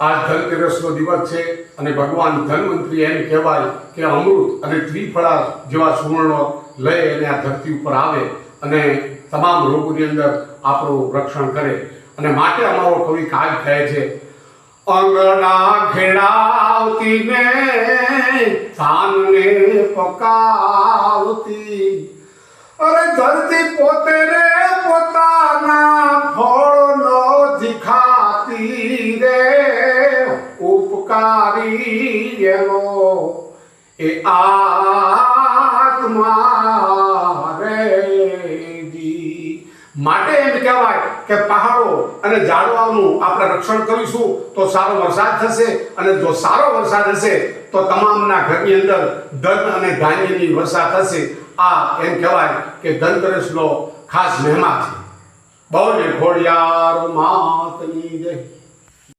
આજ ધનતેરસનો દિવસ છે અને ભગવાન ધનવંતરી એમ કહેવાય કે અમૃત અને ત્રિફળા જેવા સુવર્ણો લઈ અને આ ધરતી ઉપર આવે અને તમામ રોગોની અંદર આપણું રક્ષણ કરે. અને માટે અમારો કવિ કાગ કહે છે, અંગના ઘેડાવતી ને સાનને પકાવતી. અરે ધરતી પોતે રે પોતાના ફળનો દિખાતી ઉપકારી એનો એ આત્મા માટે એમ કહેવાય કે પહાડો અને ઝાડવાનું આપણે રક્ષણ કરીશું તો સારો વરસાદ થશે અને જો સારો વરસાદ હશે તો તમામના ઘરની અંદર ધન અને ધાન્યની વર્ષા થશે. આ એમ કહેવાય કે ધનતરસનો ખાસ મહેમા છે. બહુ ને ઘોડિયાર માતની જય.